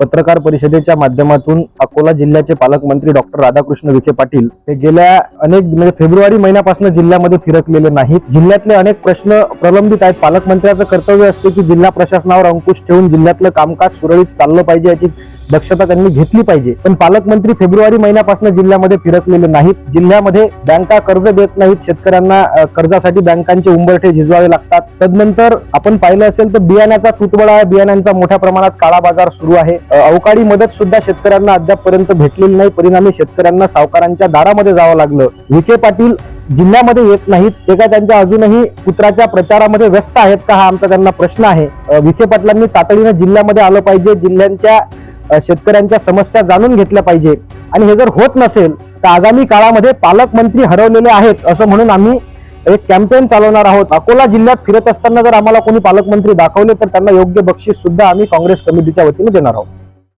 पत्रकार परिषदेच्या माध्यमातून अकोला जिल्ह्याचे पालकमंत्री डॉक्टर राधाकृष्ण विखे पाटील हे गेल्या अनेक म्हणजे फेब्रुवारी महिन्यापासून जिल्ह्यामध्ये फिरकलेले नाहीत. जिल्ह्यातले अनेक प्रश्न प्रलंबित आहेत. पालकमंत्र्याचं कर्तव्य असते की जिल्हा प्रशासनावर अंकुश ठेवून जिल्ह्यातलं कामकाज सुरळीत चाललं पाहिजे याची दक्षता त्यांनी घेतली पाहिजे. पण पालकमंत्री फेब्रुवारी महिन्यापासून जिल्ह्यामध्ये फिरकलेले नाहीत. जिल्ह्यामध्ये बँका कर्ज देत नाहीत. शेतकऱ्यांना कर्जासाठी बँकांचे उंबरठे झिजवावे लागतात. तदनंतर आपण पाहिलं असेल तर बियाण्याचा तुटवडा आहे. बियाण्यांचा मोठ्या प्रमाणात काळा बाजार सुरू आहे. अवकाळी मदत सुद्धा शेतकऱ्यांना अद्यापपर्यंत भेटलेली नाही. परिणामी शेतकऱ्यांना सावकारांच्या दारामध्ये जावं लागलं. विखे पाटील जिल्ह्यामध्ये येत नाहीत. ते काय त्यांच्या अजूनही पुत्राच्या प्रचारामध्ये व्यस्त आहेत का? हा आमचा त्यांना प्रश्न आहे. विखे पाटलांनी तातडीनं जिल्ह्यामध्ये आलं पाहिजे. जिल्ह्यांच्या शेतकऱ्यांच्या समस्या जाणून घेतल्या पाहिजे. आणि हे जर होत नसेल तर आगामी काळामध्ये पालकमंत्री हरवलेले आहेत असं म्हणून आम्ही एक कॅम्पेन चालवणार आहोत. अकोला जिल्ह्यात फिरत असताना जर आम्हाला कोणी पालकमंत्री दाखवले तर त्यांना योग्य बक्षीस सुद्धा आम्ही काँग्रेस कमिटीच्या वतीने देणार आहोत.